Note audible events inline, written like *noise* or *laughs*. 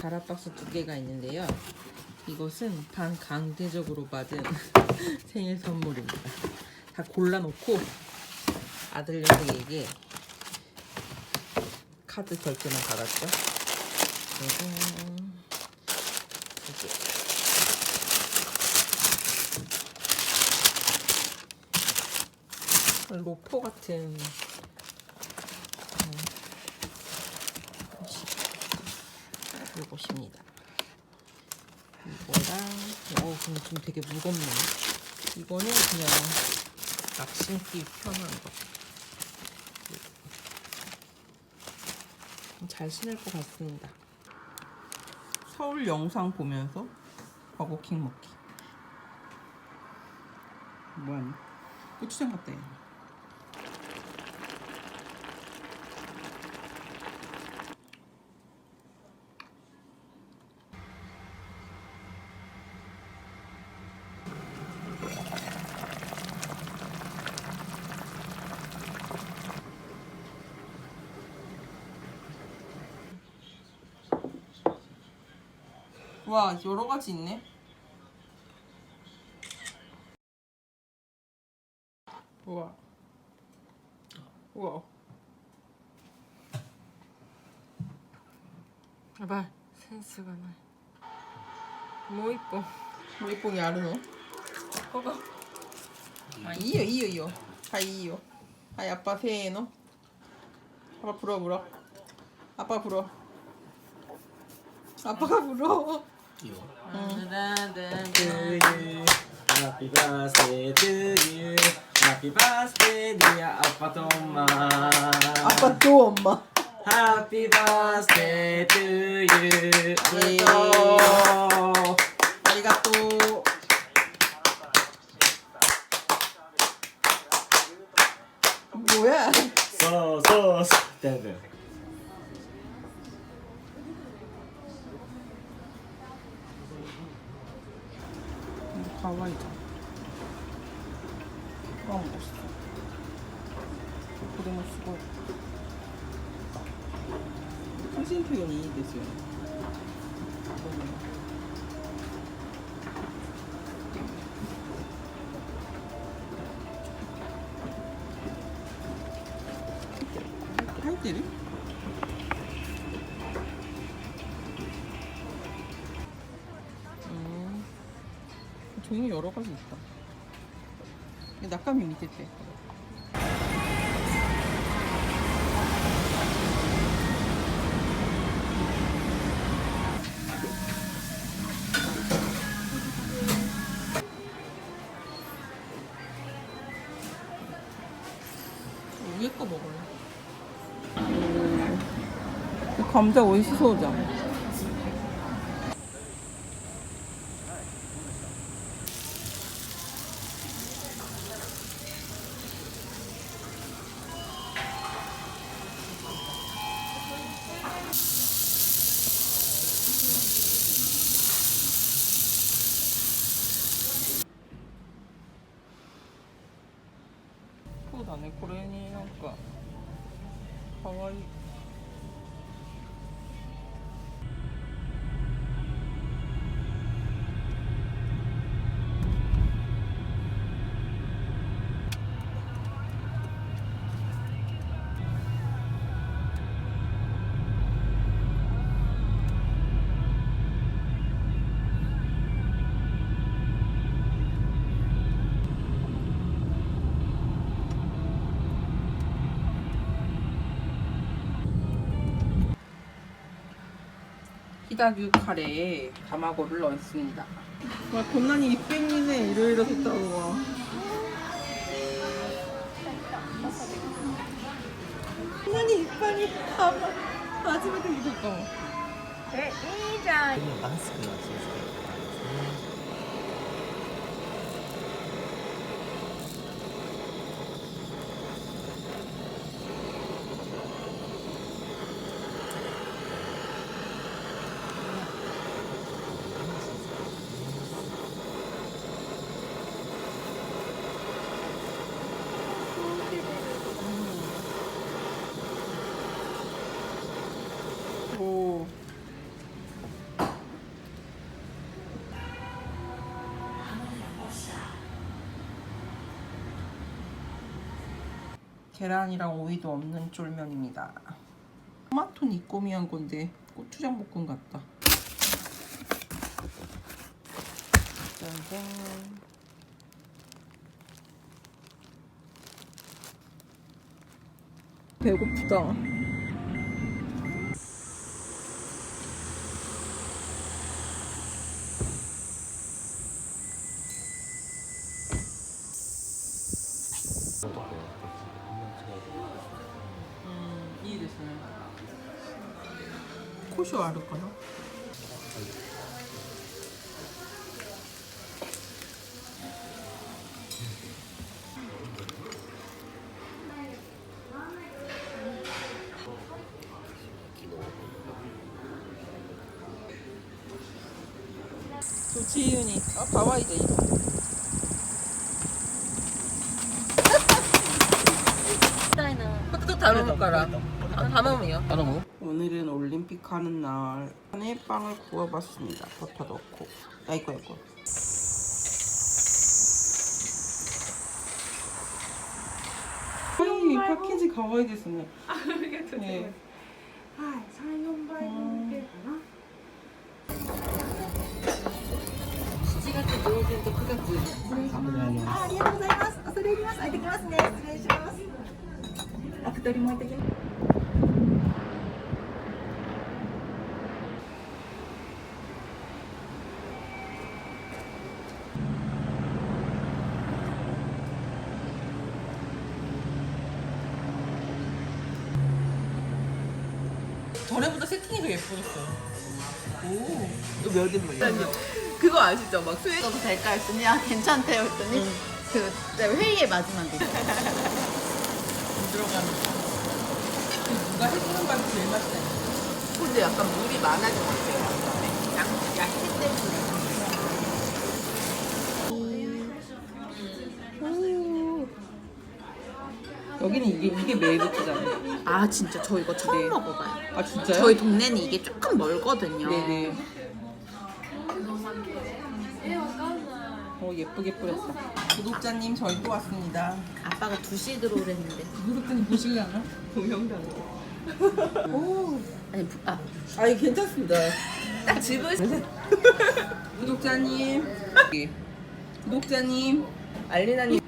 다락박스 두 개가 있는데요. 이것은 반 강제적으로 받은 *laughs* 생일 선물입니다. 다 골라놓고 아들 녀석에게 카드 결제만 받았죠. 그리고 이게 로포 같은 어, 이것입니다. 이거랑 어 근데 좀 되게 무겁네. 이거는 그냥 막 신기 편한 거. 잘 신을 것 같습니다. 서울 영상 보면서 버거킹 먹기. 뭐야? 고추장 같다. 얘. 와 여러 가지 있네. 우와. 우와. 봐봐 센스가 나. 뭐 이뻐. 뭐 이쁘게 아르노? 봐봐. 아 이요 이요 이요. 하이 이요. 하이 아빠 새해노. 아빠 불어 불어. 아빠 불어. 아빠가 불어. To you. Happy birthday to you. Happy birthday, dear 아빠 또 엄마. 아빠 또 엄마. Happy birthday to you. 예. 아리가또. 아리가또. 뭐야? 소소소. 땡땡. 가와이다. 아 멋있어. 그림을 쓰고. 사진 표현이 이 됐어요. 할 때를? 음, 종이 여러 가지 있다. 이게 낙감이 밑에 때. 위에 거 먹을래. 오, 감자 오이 씻어 これになんかかわいい 히다규 카레에 다마고를 넣었습니다. 와 겁나니 이뺑이네 이러이러 됐다고 와. 겁나니 이빨이 다마 마지막에 이거 봐. えいいじゃん 마스크 나왔어요. 계란이랑 오이도 없는 쫄면입니다. 토마토 니꼬미 한 건데 고추장 볶음 같다. 짠짠. 배고프다. ですね胡椒あるかな？自由にあ乾いていいみたいな。食べから。 다음이요 따라먹어? 오늘은 올림픽 하는 날 안에 빵을 구워봤습니다 버터 넣고 야 이거 이거 이 패키지 가와이 됐네 네. はい三四倍分けかな7月上旬と9月あありがとうございます恐れ入ります置いてきますね失礼しますアク取りも置いてきます 전에보다 세팅이 더 예뻐졌어요. 오. 이거 몇 인분이야? 그거 아시죠? 막 스웨 써도 될까 했더니 아 괜찮대요. 했더니 그 회의의 마지막에 들어가는 거 누가 해주는 밥이 제일 맛있다. 근데 약간 물이 많아진 것 같아요 양, 야채 때문에. 여기는 이게 이게 메이드잖아요 아 진짜 저 이거 처음 네. 먹어봐요 아 진짜요? 저희 동네는 이게 조금 멀거든요 네네. 어 예쁘게 뿌렸어. 구독자님 저희 또 왔습니다. 아빠가 2시에 들어오랬는데 구독자님 보실려나? 동영상. 아니 부, 아 아니 괜찮습니다. 딱 집을. 구독자님. *laughs* 구독자님. 알리나님.